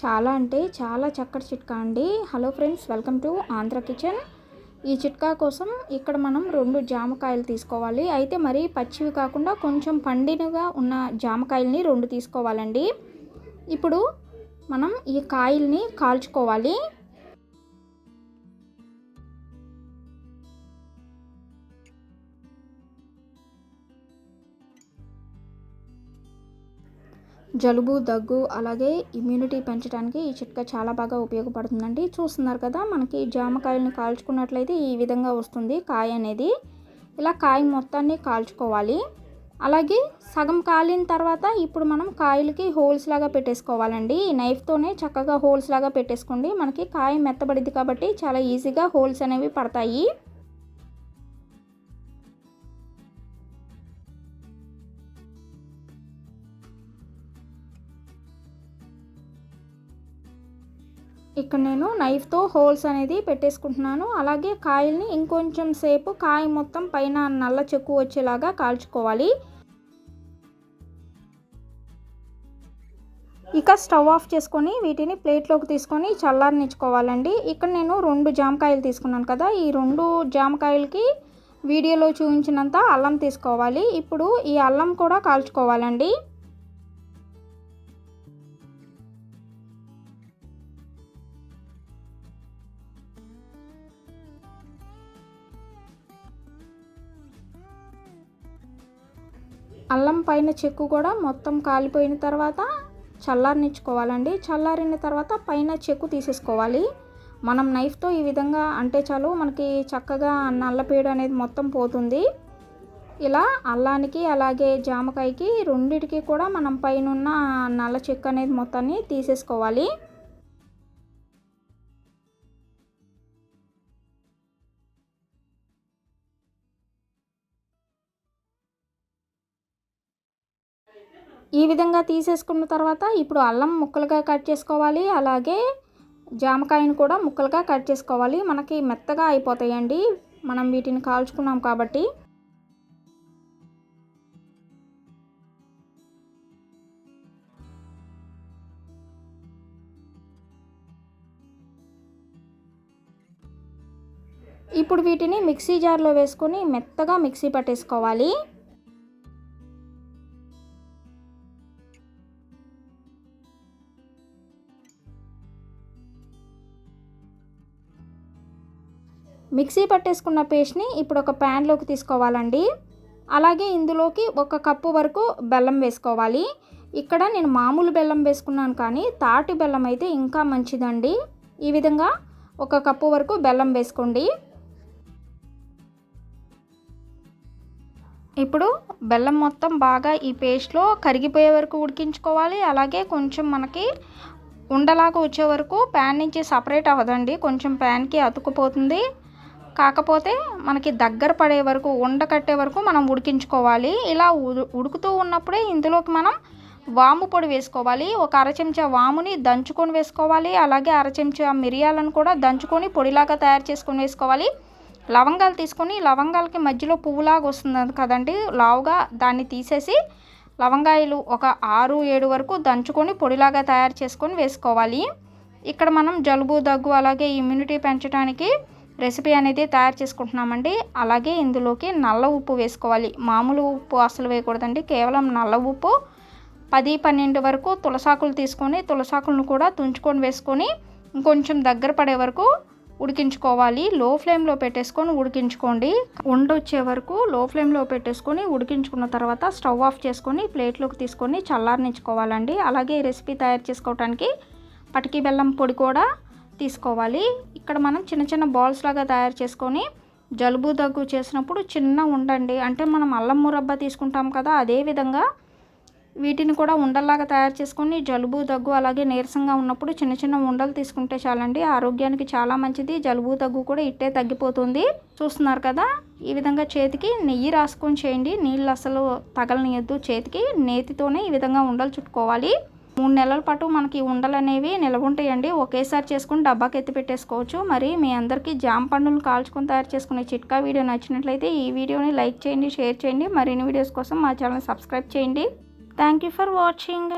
చాలా అంటే చాలా చక్కటి చిట్కా అండి. Hello friends welcome to Andhra kitchen ఈ చిట్కా కోసం ఇక్కడ మనం రెండు జామకాయలు తీసుకోవాలి. అయితే మరీ పచ్చివి కాకుండా కొంచెం పండినగా ఉన్న జామకాయల్ని రెండు తీసుకోవాలండి. ఇప్పుడు మనం ఈ కాయల్ని కాల్చుకోవాలి. జలుబు దగ్గు అలాగే ఇమ్యూనిటీ పెంచడానికి ఈ చిట్కా చాలా బాగా ఉపయోగపడుతుందండి. చూస్తున్నారు కదా మనకి జామకాయలను కాల్చుకున్నట్లయితే ఈ విధంగా వస్తుంది కాయ అనేది. ఇలా కాయ మొత్తాన్ని కాల్చుకోవాలి. అలాగే సగం కాలిన తర్వాత ఇప్పుడు మనం కాయలకి హోల్స్ లాగా పెట్టేసుకోవాలండి. ఈ నైఫ్తోనే చక్కగా హోల్స్ లాగా పెట్టేసుకోండి. మనకి కాయ మెత్తబడిద్ది కాబట్టి చాలా ఈజీగా హోల్స్ అనేవి పడతాయి. ఇక్కడ నేను నైఫ్తో హోల్స్ అనేది పెట్టేసుకుంటున్నాను. అలాగే కాయల్ని ఇంకొంచెం సేపు కాయ మొత్తం పైన నల్ల చెక్కు వచ్చేలాగా కాల్చుకోవాలి. ఇక స్టవ్ ఆఫ్ చేసుకొని వీటిని ప్లేట్లోకి తీసుకొని చల్లారనిచ్చుకోవాలండి. ఇక్కడ నేను రెండు జామకాయలు తీసుకున్నాను కదా ఈ రెండు జామకాయలకి వీడియోలో చూపించినంత అల్లం తీసుకోవాలి. ఇప్పుడు ఈ అల్లం కూడా కాల్చుకోవాలండి. అల్లం పైన చెక్కు కూడా మొత్తం కాలిపోయిన తర్వాత చల్లారనిచ్చుకోవాలండి. చల్లారిన తర్వాత పైన చెక్కు తీసేసుకోవాలి. మనం నైఫ్తో ఈ విధంగా అంటే చాలు మనకి చక్కగా నల్లపేడు అనేది మొత్తం పోతుంది. ఇలా అల్లానికి అలాగే జామకాయకి రెండిటికి కూడా మనం పైన నల్ల చెక్కు అనేది మొత్తాన్ని తీసేసుకోవాలి. ఈ విధంగా తీసేసుకున్న తర్వాత ఇప్పుడు అల్లం ముక్కలుగా కట్ చేసుకోవాలి. అలాగే జామకాయను కూడా ముక్కలుగా కట్ చేసుకోవాలి. మనకి మెత్తగా అయిపోతాయండి. మనం వీటిని కాల్చుకున్నాం కాబట్టి. ఇప్పుడు వీటిని మిక్సీ జార్లో వేసుకొని మెత్తగా మిక్సీ పట్టేసుకోవాలి. మిక్సీ పట్టేసుకున్న పేస్ట్ని ఇప్పుడు ఒక ప్యాన్లోకి తీసుకోవాలండి. అలాగే ఇందులోకి ఒక కప్పు వరకు బెల్లం వేసుకోవాలి. ఇక్కడ నేను మామూలు బెల్లం వేసుకున్నాను కానీ తాటి బెల్లం అయితే ఇంకా మంచిదండి. ఈ విధంగా ఒక కప్పు వరకు బెల్లం వేసుకోండి. ఇప్పుడు బెల్లం మొత్తం బాగా ఈ పేస్ట్లో కరిగిపోయే వరకు ఉడికించుకోవాలి. అలాగే కొంచెం మనకి ఉండలాగా వచ్చే వరకు ప్యాన్ నుంచి సపరేట్ అవ్వదండి. కొంచెం ప్యాన్కి అతుకుపోతుంది కాకపోతే మనకి దగ్గర పడే వరకు ఉండ కట్టే వరకు మనం ఉడికించుకోవాలి. ఇలా ఉడుకుతూ ఉన్నప్పుడే ఇందులోకి మనం వాము పొడి వేసుకోవాలి. ఒక అర చెంచా వాముని దంచుకొని వేసుకోవాలి. అలాగే అర చెంచా మిరియాలను కూడా దంచుకొని పొడిలాగా తయారు చేసుకొని వేసుకోవాలి. లవంగాలు తీసుకొని లవంగాలకి మధ్యలో పువ్వులాగా వస్తుంది కదండి. లావుగా దాన్ని తీసేసి లవంగాయలు ఒక ఆరు ఏడు వరకు దంచుకొని పొడిలాగా తయారు చేసుకొని వేసుకోవాలి. ఇక్కడ మనం జలుబు దగ్గు అలాగే ఇమ్యూనిటీ పెంచడానికి రెసిపీ అనేది తయారు చేసుకుంటున్నామండి. అలాగే ఇందులోకి నల్ల ఉప్పు వేసుకోవాలి. మామూలు ఉప్పు అసలు వేయకూడదండి. కేవలం నల్ల ఉప్పు పది పన్నెండు వరకు తులసాకులు తీసుకొని తులసాకులను కూడా తుంచుకొని వేసుకొని ఇంకొంచెం దగ్గర పడే వరకు ఉడికించుకోవాలి. లో ఫ్లేమ్లో పెట్టేసుకొని ఉడికించుకోండి. వండొచ్చే వరకు లో ఫ్లేమ్లో పెట్టేసుకొని ఉడికించుకున్న తర్వాత స్టవ్ ఆఫ్ చేసుకొని ప్లేట్లోకి తీసుకొని చల్లారనిచ్చుకోవాలండి. అలాగే రెసిపీ తయారు చేసుకోవడానికి పటికి బెల్లం పొడి కూడా తీసుకోవాలి. ఇక్కడ మనం చిన్న చిన్న బాల్స్ లాగా తయారు చేసుకొని జలుబు దగ్గు చేసినప్పుడు చిన్న ఉండండి. అంటే మనం అల్లం మురబ్బ తీసుకుంటాం కదా అదే విధంగా వీటిని కూడా ఉండల్లాగా తయారు చేసుకొని జలుబు దగ్గు అలాగే నీరసంగా ఉన్నప్పుడు చిన్న చిన్న ఉండలు తీసుకుంటే చాలండి. ఆరోగ్యానికి చాలా మంచిది. జలుబు దగ్గు కూడా ఇట్టే తగ్గిపోతుంది. చూస్తున్నారు కదా ఈ విధంగా చేతికి నెయ్యి రాసుకొని చేయండి. నీళ్ళు అసలు తగలనియద్దు. చేతికి నేతితోనే ఈ విధంగా ఉండలు చుట్టుకోవాలి. మూడు నెలల పాటు మనకి ఉండలు అనేవి నిలవ ఒకేసారి చేసుకుని డబ్బాకి ఎత్తి పెట్టేసుకోవచ్చు. మరి మీ అందరికీ జామ పండును కాల్చుకొని తయారు చేసుకునే చిట్కా వీడియో నచ్చినట్లయితే ఈ వీడియోని లైక్ చేయండి షేర్ చేయండి. మరిన్ని వీడియోస్ కోసం మా ఛానల్ సబ్స్క్రైబ్ చేయండి. Thank you for watching.